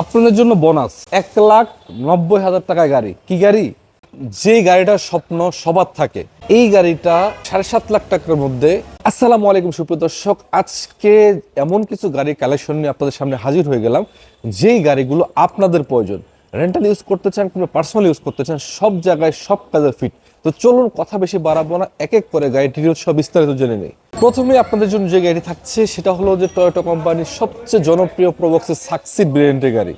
আপনাদের জন্য বোনাস এক লাখ নব্বই হাজার টাকায় গাড়ি। কি গাড়ি? যে গাড়িটার স্বপ্ন সবার থাকে। এই গাড়িটা সাড়ে সাত লাখ টাকার মধ্যে। আসসালামু আলাইকুম সুপ্রিয় দর্শক, আজকে এমন কিছু গাড়ির কালেকশন নিয়ে আপনাদের সামনে হাজির হয়ে গেলাম। যেই গাড়িগুলো আপনাদের প্রয়োজন। রেন্টাল ইউজ করতে চান কিংবা পার্সোনাল ইউজ করতে চান, সব জায়গায় সব কাজে ফিট তো চলুন কথা বেশি বাড়াবো না এক এক করে গাড়ি ডিটেলস সব বিস্তারিত জেনে নেই। প্রথমে আপনাদের জন্য যে গাড়ি থাকছে, সেটা হলো যে টয়োটা কোম্পানির সবচেয়ে জনপ্রিয় প্রবক্সের সাকসিড ব্র্যান্ডের গাড়ি।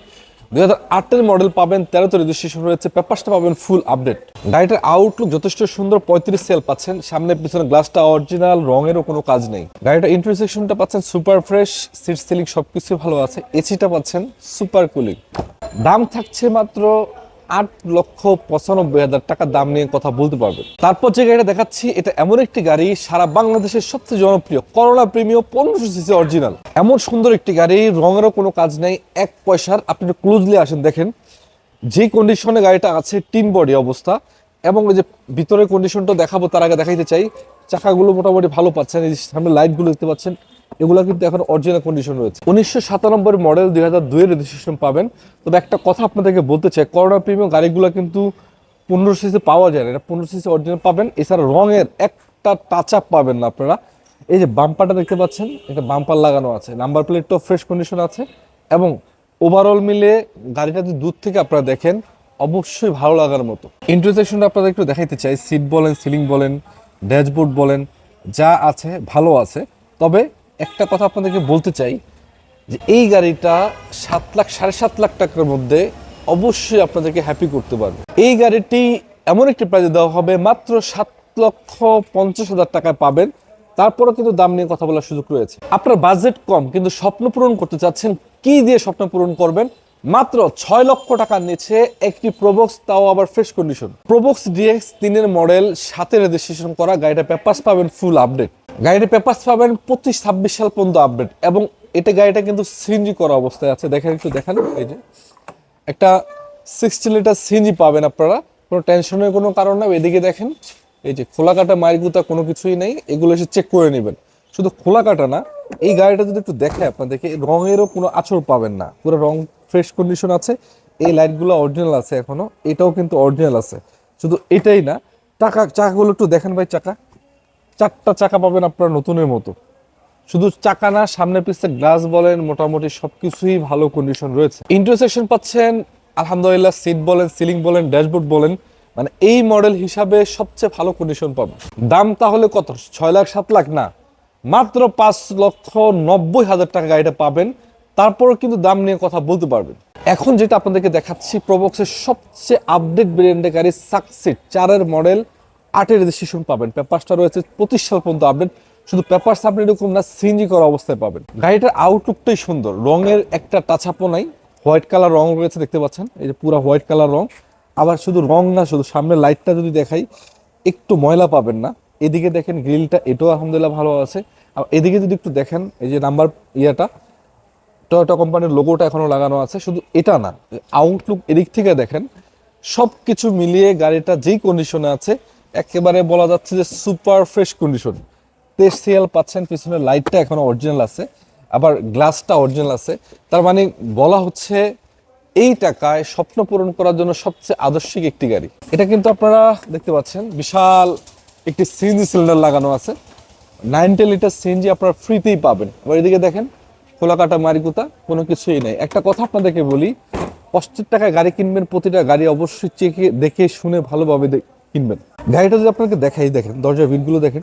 দুই হাজার আটের মডেল পাবেন, তেরোতে রেজিস্ট্রেশন রয়েছে, পেপারসটা পাবেন ফুল আপডেট গাড়িটার আউটলুক যথেষ্ট সুন্দর, পঁয়ত্রিশ সেল পাচ্ছেন, সামনে পিছনে গ্লাসটা অরিজিনাল রঙেরও কোনো কাজ নেই। গাড়িটা ইন্টারসেকশনটা পাচ্ছেন সুপার ফ্রেশ সিট সিলিং সবকিছু ভালো আছে এসিটা পাচ্ছেন সুপার কুলিং দাম থাকছে মাত্র আট লক্ষ পঁচানব্বই হাজার টাকা দাম নিয়ে কথা বলতে পারবেন তারপর যে গাড়িটা দেখাচ্ছি, এটা এমন একটি গাড়ি, সারা বাংলাদেশের সবচেয়ে জনপ্রিয় করোলা প্রিমিও পনেরোশো সিসি অরিজিনাল এমন সুন্দর একটি গাড়ি, রঙেরও কোনো কাজ নেই, এক পয়সার। আপনি ক্লোজলি আসেন, দেখেন। যে কন্ডিশনে গাড়িটা আছে টিন বডি অবস্থা এবং যে ভিতরের কন্ডিশনটা দেখাবো, তার আগে দেখাইতে চাই। চাকাগুলো মোটামুটি ভালো পাচ্ছেন, এই সামনে লাইটগুলো দেখতে পাচ্ছেন। এগুলো কিন্তু এখন অরিজিনাল কন্ডিশন রয়েছে। উনিশশো সাতানব্বই মডেল দুই হাজার দুইয়ের রেজিস্ট্রেশন পাবেন। তবে একটা কথা আপনাদেরকে বলতে চাই করোনা প্রিমিয়াম গাড়িগুলো কিন্তু পনেরো সিসি পাওয়া যায় না। এটা পনেরো সিসি অরিজিনাল পাবেন। এছাড়া রঙের একটা টাচ আপ পাবেন না আপনারা। এই যে বাম্পারটা দেখতে পাচ্ছেন এটা বাম্পার লাগানো আছে। নাম্বার প্লেটটাও ফ্রেশ কন্ডিশন আছে। এবং ওভারঅল মিলে গাড়িটা যদি দূর থেকে আপনারা দেখেন, অবশ্যই ভালো লাগার মতো। ইন্টারসেকশনটা আপনাদের একটু দেখাইতে চাই। সিট বলেন সিলিং বলেন ড্যাশবোর্ড বলেন, যা আছে, ভালো আছে। তবে একটা কথা আপনাদেরকে বলতে চাই যে এই গাড়িটা সাত লাখ, সাড়ে সাত লাখ টাকার মধ্যে অবশ্যই আপনাদেরকে হ্যাপি করতে পারবে। এই গাড়িটি এমন একটি প্রাইজে দেওয়া হবে, মাত্র সাত লক্ষ পঞ্চাশ হাজার টাকায় পাবেন। তারপরে কিন্তু দাম নিয়ে কথা বলার সুযোগ রয়েছে। আপনার বাজেট কম, কিন্তু স্বপ্ন পূরণ করতে চাচ্ছেন, কি দিয়ে স্বপ্ন পূরণ করবেন? মাত্র ছয় লক্ষ টাকার নিচে একটি প্রবক্স তাও আবার ফ্রেশ কন্ডিশন প্রবক্স ডিএক্স তিনের মডেল সাথে রেজিস্ট্রেশন করা গাড়িটা পেপার্স পাবেন ফুল আপডেট গাড়িটা পেপার্স পাবেন পঁচিশ, ছাব্বিশ সাল পর্যন্ত আপডেট এবং এটা গাড়িটা কিন্তু সিএনজি করা অবস্থায় আছে। দেখেন, একটু দেখেন। এই যে, একটা সিক্সটি লিটার সিএনজি পাবেন আপনারা। কোনো টেনশনের কোনো কারণ না এদিকে দেখেন, এই যে খোলা কাটা মায়ের গুতা কোনো কিছুই নেই। এগুলো এসে চেক করে নেবেন। শুধু খোলা কাটা না, এই গাড়িটা যদি একটু দেখে আপনাদেরকে রঙেরও কোনো আচর পাবেন না। পুরো রং ফ্রেশ কন্ডিশন আছে। এই লাইটগুলো অরিজিনাল আছে এখনও। এটাও কিন্তু অরিজিনাল আছে। শুধু এটাই না চাকা চাকাগুলো একটু দেখেন ভাই, চাকা। চারটা চাকা পাবেন আপনারা নতুনের মতো। শুধু চাকা না সামনে পিছনে গ্লাস বলেন, মোটামুটি সবকিছুই ভালো কন্ডিশন রয়েছে। ইন্টারসেকশন পাচ্ছেন, আলহামদুলিল্লাহ সিট বলেন সিলিং বলেন ড্যাশবোর্ড বলেন মানে এই মডেল হিসাবে সবচেয়ে ভালো কন্ডিশন পাবেন। দাম তাহলে কত? ছয় লাখ, সাত লাখ? না। মাত্র পাঁচ লক্ষ নব্বই হাজার টাকা গাড়িটা পাবেন। তারপরও কিন্তু দাম নিয়ে কথা বলতে পারবেন। এখন যেটা আপনাদেরকে দেখাচ্ছি প্রবক্সের সবচেয়ে আপডেট ব্র্যান্ডের গাড়ি সাকসিড চারের মডেল আটের রেজিস্ট্রেশন পাবেন। পেপারসটা রয়েছে পঁচিশ সাল পর্যন্ত আপডেট শুধু পেপার আপনি এরকম না সিএনজি করা অবস্থায় পাবেন। গাড়িটার আউটলুকটাই সুন্দর। রঙের একটা টাছাপো নাই। হোয়াইট কালার রং রয়েছে, দেখতে পাচ্ছেন? এই যে পুরো হোয়াইট কালার রং। আবার শুধু রং না, শুধু সামনের লাইটটা যদি দেখাই, একটু ময়লা পাবেন না। এদিকে দেখেন গ্রিলটা এটাও আলহামদুলিল্লাহ ভালো আছে। আর এদিকে যদি একটু দেখেন, এই যে নাম্বার ইয়েটা টয়োটা কোম্পানির লোগোটা এখনও লাগানো আছে। শুধু এটা না আউটলুক এদিক থেকে দেখেন সব কিছু মিলিয়ে গাড়িটা যেই কন্ডিশনে আছে একেবারে বলা যাচ্ছে যে সুপার ফ্রেশ কন্ডিশন। তেইশ পাচ্ছেন পিছনে লাইটটা এখনও অরিজিনাল আছে, আবার গ্লাসটা অরিজিনাল আছে। তার মানে বলা হচ্ছে এই টাকায় স্বপ্ন পূরণ করার জন্য সবচেয়ে আদর্শিক একটি গাড়ি। এটা কিন্তু আপনারা দেখতে পাচ্ছেন, বিশাল একটি সিএনজি সিলিন্ডার লাগানো আছে। নাইনটি লিটার সিএনজি আপনারা ফ্রিতেই পাবেন। এবার এদিকে দেখেন খোলা কাটা মারিকুতা, কোনো কিছুই নেই। একটা কথা আপনাদেরকে বলি কষ্টের টাকায় গাড়ি কিনবেন, প্রতিটা গাড়ি অবশ্যই চেকে দেখে শুনে ভালোভাবে কিনবেন। গাড়িটা যদি আপনাকে দেখাই, দেখেন, দরজার ভিড়গুলো দেখেন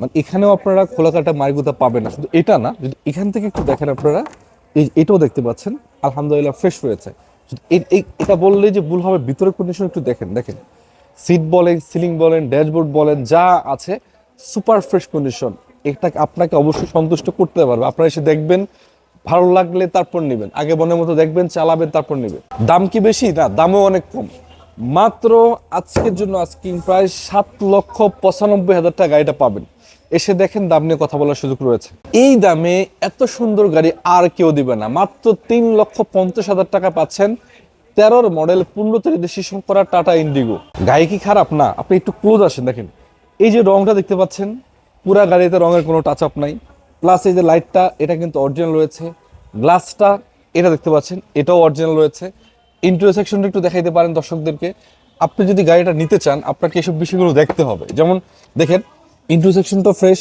মানে এখানেও আপনারা খোলা কাটা মারিকুতা পাবেন না। শুধু এটা না, যদি এখান থেকে একটু দেখেন আপনারা, এই এটাও দেখতে পাচ্ছেন, আলহামদুলিল্লাহ ফ্রেশ রয়েছে এটা বললে যে ভুল হবে, ভিতরের কন্ডিশন একটু দেখেন দেখেন। সিট বলেন সিলিং বলেন ড্যাশবোর্ড বলেন, যা আছে সুপার ফ্রেশ কন্ডিশন এটা আপনাকে অবশ্যই সন্তুষ্ট করতে পারবে। আপনারা এসে দেখবেন, ভালো লাগলে তারপর নেবেন। আগে মনের মতো দেখবেন, চালাবেন, তারপর নেবেন। দাম কি বেশি? না, দামও অনেক কম। মাত্র আজকের জন্য আজকিং প্রাইস সাত লক্ষ পঁচানব্বই হাজার টাকা গাড়িটা পাবেন। এসে দেখেন দাম নিয়ে কথা বলার সুযোগ রয়েছে। এই দামে এত সুন্দর গাড়ি আর কেউ দিবে না। মাত্র তিন লক্ষ পঞ্চাশ হাজার টাকা পাচ্ছেন তেরোর মডেল পূর্ণতে রেজিস্ট্রেশন করা টাটা ইন্ডিগো। গাড়ি কি খারাপ? না, আপনি একটু ক্লোজ আসেন, দেখেন। এই যে রংটা দেখতে পাচ্ছেন, পুরা গাড়িতে রঙের কোনো টাচ আপ নাই। প্লাস এই যে লাইটটা এটা কিন্তু অরিজিনাল রয়েছে। গ্লাসটা এটা দেখতে পাচ্ছেন, এটাও অরিজিনাল রয়েছে। ইন্টারিয়র সেকশনটা একটু দেখাইতে পারেন দর্শকদেরকে। আপনি যদি গাড়িটা নিতে চান, আপনাকে এসব বিষয়গুলো দেখতে হবে। যেমন, দেখেন ইন্টারিয়র তো ফ্রেশ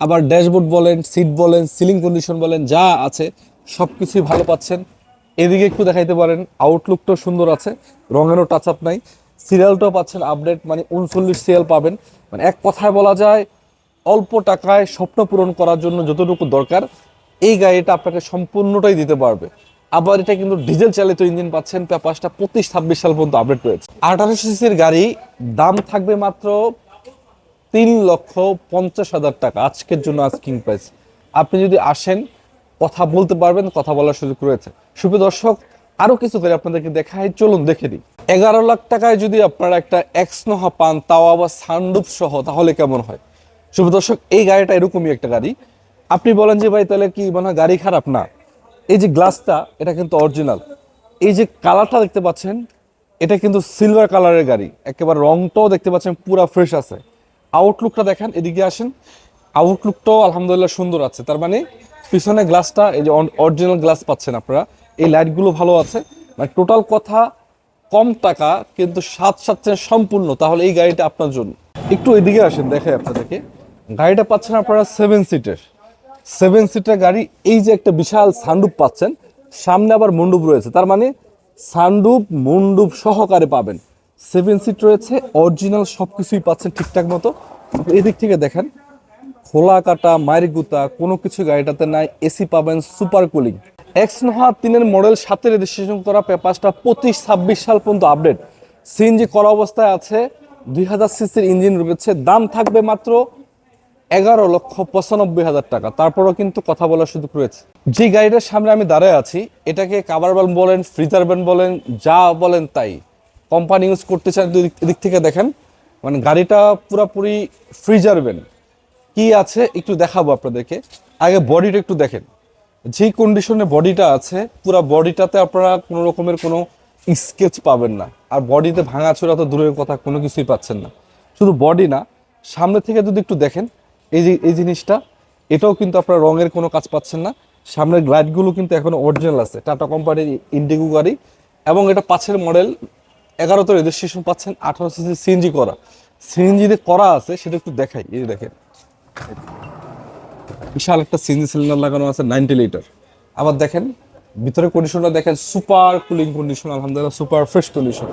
আবার ড্যাশবোর্ড বলেন সিট বলেন সিলিং কন্ডিশন বলেন, যা আছে সব কিছুই ভালো পাচ্ছেন। এদিকে একটু দেখাইতে পারেন আউটলুকটাও সুন্দর আছে, রঙেরও টাচ আপ নাই। সিরিয়ালটাও পাচ্ছেন আপডেট মানে উনচল্লিশ সিরিয়াল পাবেন। মানে এক কথায় বলা যায়, অল্প টাকায় স্বপ্ন পূরণ করার জন্য যতটুকু দরকার, এই গাড়িটা আপনাকে সম্পূর্ণটাই দিতে পারবে। আবার এটা কিন্তু ডিজেল চালিত ইঞ্জিন পাচ্ছেন পেপাসটা পঁচিশ ছাব্বিশ সাল পর্যন্ত আপডেট রয়েছে। আঠারোশো সিসির গাড়ি, দাম থাকবে মাত্র তিন লক্ষ পঞ্চাশ হাজার টাকা। আজকের জন্য আস্কিং প্রাইস আপনি যদি আসেন, কথা বলতে পারবেন, কথা বলার সুযোগ রয়েছে। সুপ্রিয় দর্শক, আরও কিছু করে আপনাদেরকে দেখাই। চলুন, দেখে দিই এগারো লাখ টাকায় যদি আপনারা একটা এক্সনোহা পান তাও আবার সানডুপ সহ, তাহলে কেমন হয়? শুভ দর্শক, এই গাড়িটা এরকমই একটা গাড়ি। আপনি বলেন যে, ভাই, তাহলে কি মানে হয় গাড়ি খারাপ? না। এই যে গ্লাসটা এটা কিন্তু অরিজিনাল এই যে কালারটা দেখতে পাচ্ছেন, এটা কিন্তু সিলভার কালারের গাড়ি। একেবারে রংটাও দেখতে পাচ্ছেন, পুরা ফ্রেশ আছে। আউটলুকটা দেখেন, এদিকে আসেন। আউটলুকটাও আলহামদুলিল্লাহ সুন্দর আছে। তার মানে পিছনে গ্লাসটা এই যে অরিজিনাল গ্লাস পাচ্ছেন আপনারা। এই লাইটগুলো ভালো আছে। মানে টোটাল কথা কম টাকা, কিন্তু সাত সাচ্ছেন সম্পূর্ণ। তাহলে এই গাড়িটা আপনার জন্য। একটু এদিকে আসেন, দেখাই আপনাদেরকে। গাড়িটা পাচ্ছেন আপনারা সেভেন সিটের সেভেন সিটার গাড়ি, এই যে একটা বিশাল সানডুপ পাচ্ছেন, সামনে আবার মন্ডুপ রয়েছে। তার মানে সানডুপ মন্ডুপ সহকারে পাবেন। সেভেন সিট রয়েছে, অরিজিনাল সব কিছুই পাচ্ছেন ঠিকঠাক মতো। এদিক থেকে দেখেন, খোলা কাটা মায়ের গুতা, কোনো কিছু গাড়িটাতে নাই, এসি পাবেন, সুপার কুলিং। এক্স নহা তিনের মডেল সাথে রেজিস্ট্রেশন করা, পেপারসটা পঁচিশ, ছাব্বিশ সাল পর্যন্ত আপডেট সিএনজি করা অবস্থায় আছে, দুই হাজার সিসির ইঞ্জিন রয়েছে, দাম থাকবে মাত্র এগারো লক্ষ পঁচানব্বই হাজার টাকা। তারপরও কিন্তু কথা বলার সুযোগ রয়েছে। যে গাড়িটার সামনে আমি দাঁড়ায় আছি, এটাকে কাভার ব্যান বলেন, ফ্রিজার ব্যান বলেন, যা বলেন তাই। কোম্পানি ইউজ করতে চান এদিক থেকে দেখেন মানে গাড়িটা পুরাপুরি ফ্রিজার ব্যান কি আছে একটু দেখাবো আপনাদেরকে। আগে বডিটা একটু দেখেন। যে কন্ডিশনে বডিটা আছে, পুরো বডিটাতে আপনারা কোনো রকমের কোনো স্কেচ পাবেন না। আর বডিতে ভাঙাচোরা তো দূরের কথা, কোনো কিছুই পাচ্ছেন না। শুধু বডি না। সামনে থেকে যদি একটু দেখেন এই যে, এই জিনিসটা, এটাও কিন্তু আপনারা রঙের কোনো কাজ পাচ্ছেন না। সামনের লাইটগুলো কিন্তু এখনও অরিজিনাল আছে। টাটা কোম্পানির ইন্ডিগো গাড়ি এবং এটা পাঁচের মডেল এগারোতে রেজিস্ট্রেশন পাচ্ছেন, আঠারো সিসি সিএনজি করা। সিএনজি দিয়ে করা আছে, সেটা একটু দেখাই। এই দেখেন। বিশাল একটা সিএনজি সিলিন্ডার লাগানো আছে নাইনটি লিটার আবার দেখেন ভিতরে কন্ডিশনটা দেখেন সুপার কুলিং কন্ডিশন আলহামদুলিল্লাহ সুপার ফ্রেশ কন্ডিশন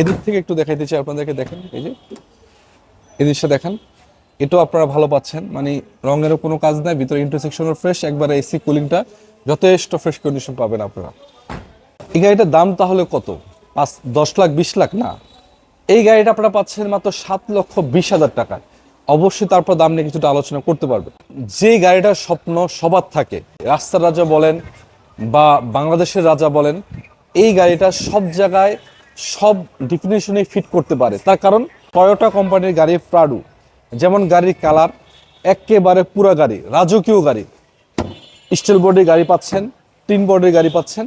এদিক থেকে একটু দেখাইতে চাই, আপনাদেরকে দেখেন, এই যে। এই জিনিসটা দেখেন। এটাও আপনারা ভালো পাচ্ছেন। মানে রঙেরও কোনো কাজ নাই, ভিতরে ইন্টারসেকশনও ফ্রেশ একবারে এসি কুলিংটা যথেষ্ট ফ্রেশ কন্ডিশন পাবেন আপনারা। এই গাড়িটার দাম তাহলে কত? পাঁচ, দশ লাখ, বিশ লাখ? না। এই গাড়িটা আপনারা পাচ্ছেন মাত্র সাত লক্ষ বিশ হাজার টাকা। অবশ্যই তারপর দাম নিয়ে কিছুটা আলোচনা করতে পারবে যে গাড়িটার স্বপ্ন সবার থাকে, রাস্তার রাজা বলেন বা বাংলাদেশের রাজা বলেন, এই গাড়িটা সব জায়গায় সব ডিফিনেশনে ফিট করতে পারে। তার কারণ টয়োটা কোম্পানির গাড়ি প্রাডু যেমন গাড়ির কালার, একেবারে পুরা গাড়ি, রাজকীয় গাড়ি। স্টিল বডির গাড়ি পাচ্ছেন, টিন বডির গাড়ি পাচ্ছেন,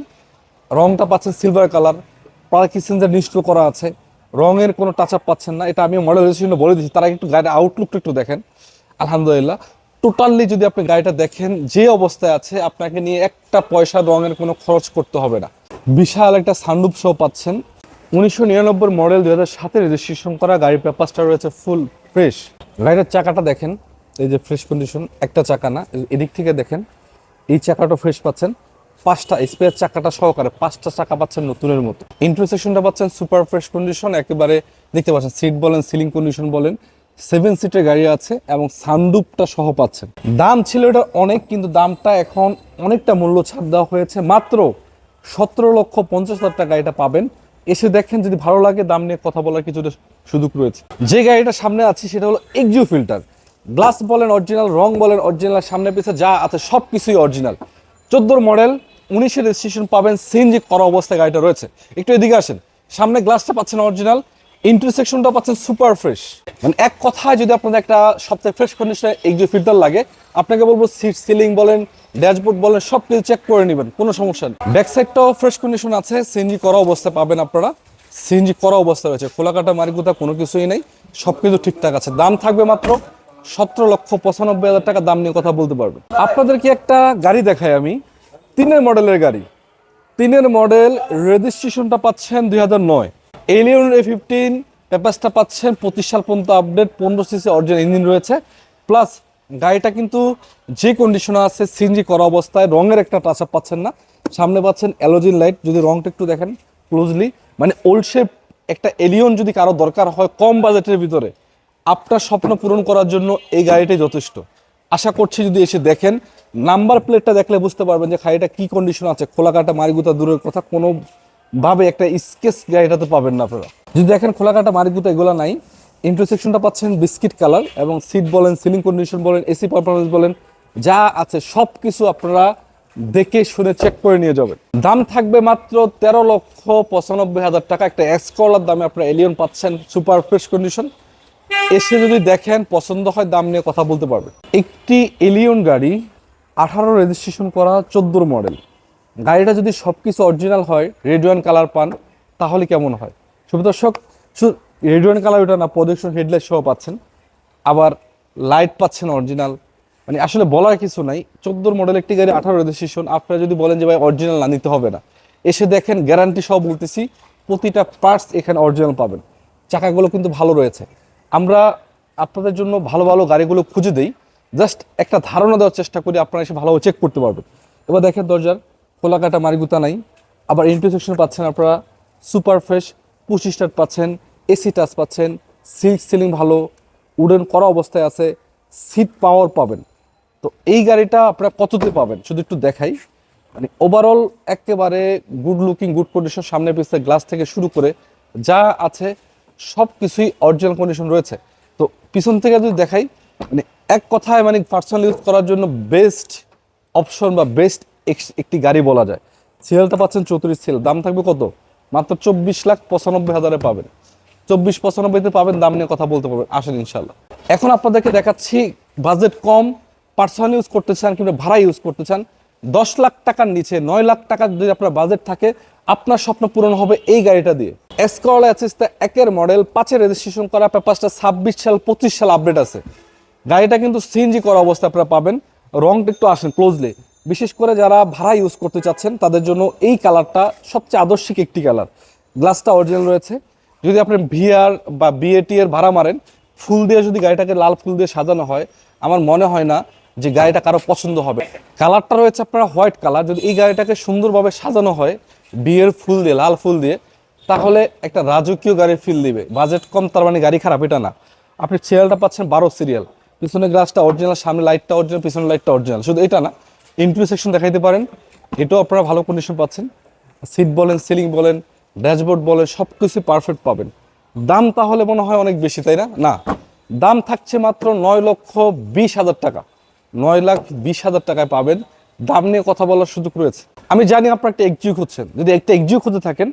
রংটা পাচ্ছেন সিলভার কালার, পার্কি সেন্সার নিশ্চয় করা আছে, রঙের কোনো টাচ আপ পাচ্ছেন না, এটা আমি মডেল রেজিস্ট্রেশন বলে দিচ্ছি তারা একটু গাড়ির আউটলুকটা একটু দেখেন, আলহামদুলিল্লাহ। টোটালি যদি আপনি গাড়িটা দেখেন, যে অবস্থায় আছে, আপনাকে নিয়ে একটা পয়সা রঙের কোনো খরচ করতে হবে না। বিশাল একটা সানরুপ সহ পাচ্ছেন। উনিশশো নিরানব্বই মডেল দু হাজার সাতে রেজিস্ট্রেশন করা গাড়ির পেপারসটা রয়েছে ফুল ফ্রেশ। গাড়িটার চাকাটা দেখেন, এই যে ফ্রেশ কন্ডিশন একটা চাকা না এদিক থেকে দেখেন, এই চাকাটা ফ্রেশ পাচ্ছেন। পাঁচটা স্পেয়ার চাকাটা সহকারে, পাঁচটা চাকা পাচ্ছেন নতুনের মতো। ইন্টারসেকশনটা পাচ্ছেন সুপার ফ্রেশ কন্ডিশন একেবারে দেখতে পাচ্ছেন সিট বলেন সিলিং কন্ডিশন বলেন সেভেন সিটের গাড়ি আছে এবং সানডুপটা সহ পাচ্ছেন। দাম ছিল এটা অনেক, কিন্তু দামটা এখন অনেকটা মূল্য ছাড় দেওয়া হয়েছে। মাত্র সতেরো লক্ষ পঞ্চাশ হাজার টাকা এটা পাবেন। এসে দেখেন যদি ভালো লাগে, দাম নিয়ে কথা বলার কিছুটা সুযোগ রয়েছে। যে গাড়িটা সামনে আছে, সেটা হলো এক্সিও ফিল্টার গ্লাস বলেন অরিজিনাল রং বলেন অরিজিনাল সামনে পিছে যা আছে সব কিছুই অরিজিনাল চোদ্দোর মডেল উনিশের রেজিস্ট্রেশন পাবেন সিএনজি করা অবস্থায় গাড়িটা রয়েছে। একটু এদিকে আসেন। সামনে গ্লাসটা পাচ্ছেন অরিজিনাল ইন্টারসেকশনটা পাচ্ছেন সুপার ফ্রেশ মানে এক কথায় যদি আপনাদের একটা সবচেয়ে ফ্রেশ কন্ডিশনে এক্সিও ফিল্টার লাগে, আপনাকে বলব সিট সিলিং বলেন ড্যাশবোর্ড বলেন সব কিছু চেক করে নেবেন, কোনো সমস্যা নেই। ব্যাক সাইডটাও ফ্রেশ কন্ডিশন আছে সিএনজি করা অবস্থায় পাবেন আপনারা। সিএনজি করা অবস্থা রয়েছে, খোলাকাটা মারিগুতা কোনো কিছুই নেই, সব কিছু ঠিকঠাক আছে। দাম থাকবে মাত্র সতেরো লক্ষ পঁচানব্বই হাজার টাকা, দাম নিয়ে কথা বলতে পারবেন। আপনাদেরকে একটা গাড়ি দেখাই আমি? তিনের মডেলের গাড়ি। তিনের মডেল রেজিস্ট্রেশনটা পাচ্ছেন দুই হাজার নয়। এলিয়ন এ ফিফটিন পেপাসটা পাচ্ছেন পঁচিশ সাল পর্যন্ত আপডেট পনেরো সিসি অরিজিনাল ইঞ্জিন রয়েছে। প্লাস গাড়িটা কিন্তু যে কন্ডিশনে আছে সিনজি করা অবস্থায় রঙের একটা টাচ আপ পাচ্ছেন না। সামনে পাচ্ছেন অ্যালোজিন লাইট যদি রংটা একটু দেখেন ক্লোজলি মানে ওল্ড শেপ একটা এলিয়ন যদি কারও দরকার হয় কম বাজেটের ভিতরে, আপনার স্বপ্ন পূরণ করার জন্য এই গাড়িটাই যথেষ্ট। আশা করছি যদি এসে দেখেন নাম্বার প্লেটটা দেখলে বুঝতে পারবেন যে গাড়িটা কি কন্ডিশন আছে। খোলাকাটা মারিগুতা দূরের কথা, কোনোভাবে একটা স্কেচ গাড়িটাতে পাবেন না আপনারা। যদি দেখেন খোলাকাটা মারিগুতা এগুলো নাই ইন্টারসেকশনটা পাচ্ছেন বিস্কিট কালার এবং সিট বলেন সিলিং কন্ডিশন বলেন এসি পারফরমেন্স বলেন, যা আছে সব কিছু আপনারা দেখে শুনে চেক করে নিয়ে যাবেন। দাম থাকবে মাত্র তেরো লক্ষ পঁচানব্বই হাজার টাকা। একটা এক্সকলার দামে আপনারা এলিয়ন পাচ্ছেন সুপার ফ্রেশ কন্ডিশন এসে যদি দেখেন, পছন্দ হয়, দাম নিয়ে কথা বলতে পারবেন। একটি এলিয়ন গাড়ি, আঠারো রেজিস্ট্রেশন করা, চোদ্দোর মডেল গাড়িটা যদি সব কিছু অরিজিনাল হয় রেড ওয়ান কালার পান, তাহলে কেমন হয়? শুভ দর্শক শুধু রেড ওয়ান কালার ওটা না প্রজেকশন হেডলাইট সহ পাচ্ছেন। আবার লাইট পাচ্ছেন অরিজিনাল। মানে আসলে বলার কিছু নাই। চোদ্দোর মডেল একটি গাড়ি, আঠারো রেজিস্ট্রেশন আপনারা যদি বলেন যে ভাই অরিজিনাল না, নিতে হবে না। এসে দেখেন গ্যারান্টি সহ বলতেছি, প্রতিটা পার্টস এখানে অরিজিনাল পাবেন। চাকাগুলো কিন্তু ভালো রয়েছে। আমরা আপনাদের জন্য ভালো ভালো গাড়িগুলো খুঁজে দিই। জাস্ট একটা ধারণা দেওয়ার চেষ্টা করি, আপনারা এসে ভালোভাবে চেক করতে পারবেন। এবার দেখেন দরজার খোলা কাটা মারিগুতা নাই। আবার ইন্টারসেকশন পাচ্ছেন আপনারা সুপার ফ্রেশ পঁচিশ স্টার পাচ্ছেন। এসি টাচ পাচ্ছেন, সিল্ক সিলিং ভালো, উডেন করা অবস্থায় আছে, সিট পাওয়ার পাবেন। তো এই গাড়িটা আপনারা কততে পাবেন? শুধু একটু দেখাই। মানে ওভারঅল একেবারে গুড লুকিং গুড কন্ডিশন সামনে পিছনে গ্লাস থেকে শুরু করে যা আছে সব কিছুই অরিজিনাল কন্ডিশন রয়েছে। তো পিছন থেকে যদি দেখাই মানে এক কথায় মানে পার্সোনাল ইউজ করার জন্য বেস্ট অপশন বা বেস্ট একটি গাড়ি বলা যায়। সিএলটা পাচ্ছেন চৌত্রিশ সিএল, দাম থাকবে কত? মাত্র চব্বিশ লাখ পঁচানব্বই হাজারে পাবেন। চব্বিশ পঁচানব্বইতে পাবেন, দাম নিয়ে কথা বলতে পারবেন। আসেন ইনশাল্লাহ এখন আপনাদেরকে দেখাচ্ছি বাজেট কম পার্সোনাল ইউজ করতে চান কিংবা ভাড়া ইউজ করতে চান, দশ লাখ টাকার নিচে, নয় লাখ টাকা যদি আপনার বাজেট থাকে, আপনার স্বপ্ন পূরণ হবে এই গাড়িটা দিয়ে। এসকরলা অ্যাসিস্টা একের মডেল পাঁচের রেজিস্ট্রেশন করা, পেপারসটা ছাব্বিশ সাল, পঁচিশ সাল আপডেট আছে। গাড়িটা কিন্তু সিএনজি করা অবস্থায় আপনারা পাবেন। রংটা একটু আসেন ক্লোজলি বিশেষ করে যারা ভাড়া ইউজ করতে চাচ্ছেন, তাদের জন্য এই কালারটা সবচেয়ে আদর্শিক একটি কালার গ্লাসটা অরিজিনাল রয়েছে। যদি আপনি ভিআর বা বিএটি এর ভাড়া মারেন, ফুল দিয়ে যদি গাড়িটাকে লাল ফুল দিয়ে সাজানো হয়, আমার মনে হয় না যে গাড়িটা কারও পছন্দ হবে। কালারটা রয়েছে আপনার হোয়াইট কালার। যদি এই গাড়িটাকে সুন্দরভাবে সাজানো হয় বিয়ের ফুল দিয়ে, লাল ফুল দিয়ে, তাহলে একটা রাজকীয় গাড়ির ফিল দিবে। বাজেট কম, তার মানে গাড়ি খারাপ, এটা না। আপনি সিরিয়ালটা পাচ্ছেন বারো সিরিয়াল। পিছনে গ্লাসটা অরিজিনাল সামনে লাইটটা অরিজিনাল পিছনে লাইটটা অরিজিনাল শুধু এটা না ইন্টারভিউ সেকশন দেখাইতে পারেন। এটাও আপনারা ভালো কন্ডিশন পাচ্ছেন। সিট বলেন সিলিং বলেন ড্যাশবোর্ড বলে সব কিছু পারফেক্ট পাবেন। দাম তাহলে মনে হয় অনেক বেশি, তাই না? না, দাম থাকছে মাত্র নয় লক্ষ বিশ হাজার টাকা। নয় লাখ বিশ হাজার টাকায় পাবেন। দাম নিয়ে কথা বলার সুযোগ রয়েছে। আমি জানি আপনার একটা এক্সিউ খুঁজছেন যদি একটা এক্সিউ খুঁজে থাকেন,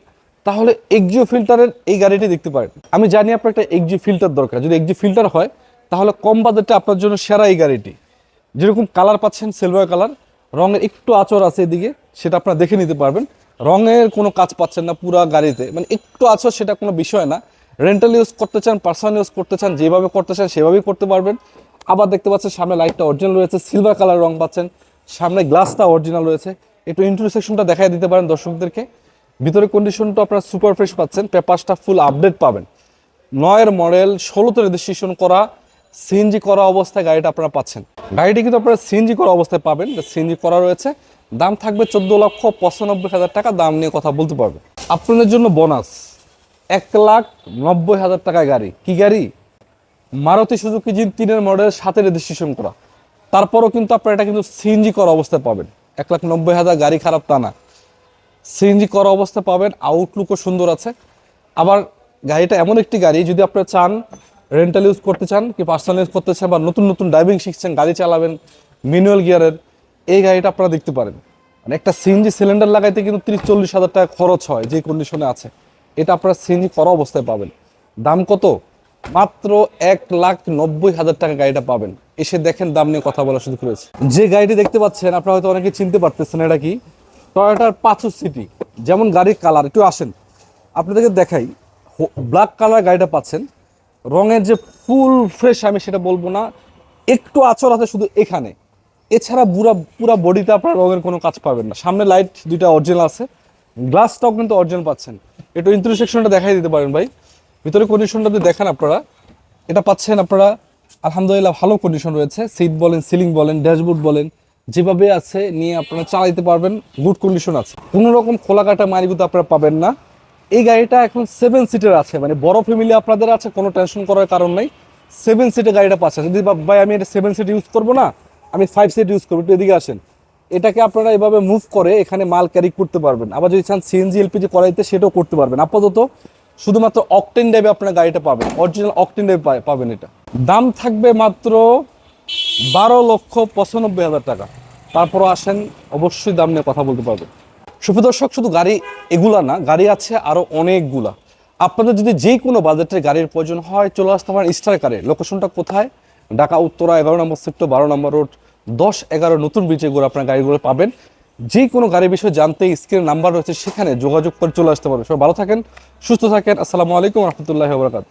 তাহলে এক্সিও ফিল্টারের এই গাড়িটি দেখতে পারেন। আমি জানি আপনার একটা এক্সিও ফিল্টার দরকার। যদি এক্সিও ফিল্টার হয়, তাহলে কম বাজেটে আপনার জন্য সেরা এই গাড়িটি। যেরকম কালার পাচ্ছেন সিলভার কালার রঙের একটু আচর আছে এদিকে, সেটা আপনারা দেখে নিতে পারবেন। রঙের কোনো কাজ পাচ্ছেন না পুরো গাড়িতে। মানে একটু আচর সেটা কোনো বিষয় না। রেন্টাল ইউজ করতে চান পার্সোনাল ইউজ করতে চান, যেভাবে করতে চান সেভাবেই করতে পারবেন। আবার দেখতে পাচ্ছেন সামনে লাইটটা অরিজিনাল রয়েছে সিলভার কালার রং পাচ্ছেন। সামনে গ্লাসটা অরিজিনাল রয়েছে। একটু ইন্টারসেকশনটা দেখাই দিতে পারেন দর্শকদেরকে। ভিতরে কন্ডিশনটা আপনারা সুপার ফ্রেশ পাচ্ছেন পেপারসটা ফুল আপডেট পাবেন। নয়ের মডেল ষোলোতে রেজিস্ট্রেশন করা সিএনজি করা অবস্থায় গাড়িটা আপনারা পাচ্ছেন। গাড়িটি কিন্তু আপনারা সিএনজি করা অবস্থায় পাবেন। সিএনজি করা রয়েছে। দাম থাকবে চোদ্দ লক্ষ পঁচানব্বই হাজার টাকা, দাম নিয়ে কথা বলতে পারবে। আপনাদের জন্য বোনাস এক লাখ নব্বই হাজার টাকায় গাড়ি। কি গাড়ি? মারুতি সুজুকি জিন তিনের মডেল সাথে রেজিস্ট্রেশন করা। তারপরও কিন্তু আপনারা এটা কিন্তু সিএনজি করা অবস্থায় পাবেন। এক লাখ নব্বই হাজার গাড়ি খারাপ তা না। সিএনজি করা অবস্থায় পাবেন আউটলুকও সুন্দর আছে। আবার গাড়িটা এমন একটি গাড়ি, যদি আপনারা চান রেন্টাল ইউজ করতে চান, কি পার্সোনাল ইউজ করতে চান বা নতুন নতুন ড্রাইভিং শিখছেন, গাড়ি চালাবেন ম্যানুয়াল গিয়ারের এই গাড়িটা আপনারা দেখতে পারেন। মানে একটা সিএনজি সিলিন্ডার লাগাইতে কিন্তু তিরিশ, চল্লিশ হাজার টাকা খরচ হয়, যে কন্ডিশনে আছে। এটা আপনারা সিএনজি করা অবস্থায় পাবেন। দাম কত? মাত্র এক লাখ নব্বই হাজার টাকা গাড়িটা পাবেন। এসে দেখেন দাম নিয়ে কথা বলার সুযোগ রয়েছে। যে গাড়িটি দেখতে পাচ্ছেন, আপনারা হয়তো অনেকে চিনতে পারতেছেন এটা কি? টয়োটার পাঁচু সিটি যেমন গাড়ির কালার একটু আসেন। আপনাদেরকে দেখাই ব্ল্যাক কালার গাড়িটা পাচ্ছেন। রঙের যে ফুল ফ্রেশ আমি সেটা বলব না। একটু আচর আছে শুধু এখানে। এছাড়া পুরা পুরা বডিতে আপনার রঙের কোনো কাজ পাবেন না। সামনে লাইট দুইটা অরিজিনাল আছে। গ্লাসটাও কিন্তু অরিজিনাল পাচ্ছেন। একটু ইন্টার সেকশনটা দেখাই দিতে পারেন ভাই। ভিতরে কন্ডিশনটা যদি দেখেন আপনারা, এটা পাচ্ছেন আপনারা, আলহামদুলিল্লাহ ভালো কন্ডিশন রয়েছে। সিট বলেন সিলিং বলেন ড্যাশবোর্ড বলেন, যেভাবে আছে নিয়ে আপনারা চালাইতে পারবেন গুড কন্ডিশন আছে। কোনো রকম খোলা কাটা মারিগুতো আপনারা পাবেন না। এই গাড়িটা এখন সেভেন সিটের আছে। মানে বড় ফ্যামিলি আপনাদের আছে, কোনো টেনশন করার কারণ নাই। সেভেন সিটের গাড়িটা পাচ্ছেন যদি ভাই, আমি এটা সেভেন সিট ইউজ করব না আমি ফাইভ সিট ইউজ করব, একটু এদিকে আসেন। এটাকে আপনারা এভাবে মুভ করে এখানে মাল ক্যারি করতে পারবেন। আবার যদি চান সিএনজি এলপিজি করাইতে, সেটাও করতে পারবেন। আপাতত শুধুমাত্র অকটেন ড্রাইভে আপনার গাড়িটা পাবেন। অরিজিনাল অকটেন ড্রাইভ পাবেন এটা। দাম থাকবে মাত্র বারো লক্ষ পঁচানব্বই হাজার টাকা। তারপরও আসেন, অবশ্যই দাম নিয়ে কথা বলতে পারবেন। সুপ্রদর্শক শুধু গাড়ি এগুলা না, গাড়ি আছে আরও অনেকগুলা। আপনাদের যদি যে কোনো বাজেটের গাড়ির প্রয়োজন হয়, চলে আসতে পারেন স্টার কারে লোকেশনটা কোথায়? ঢাকা, উত্তরা, এগারো নম্বর সেক্টর বারো নম্বর রোড দশ, এগারো নতুন ব্রিজে গুলো আপনার গাড়িগুলো পাবেন। যে কোনো গাড়ির বিষয়ে জানতে স্ক্রিনের নাম্বার রয়েছে, সেখানে যোগাযোগ করে চলে আসতে পারবে সবাই ভালো থাকেন, সুস্থ থাকেন। আসসালামু আলাইকুম রহমতুল্লাহ বরকাত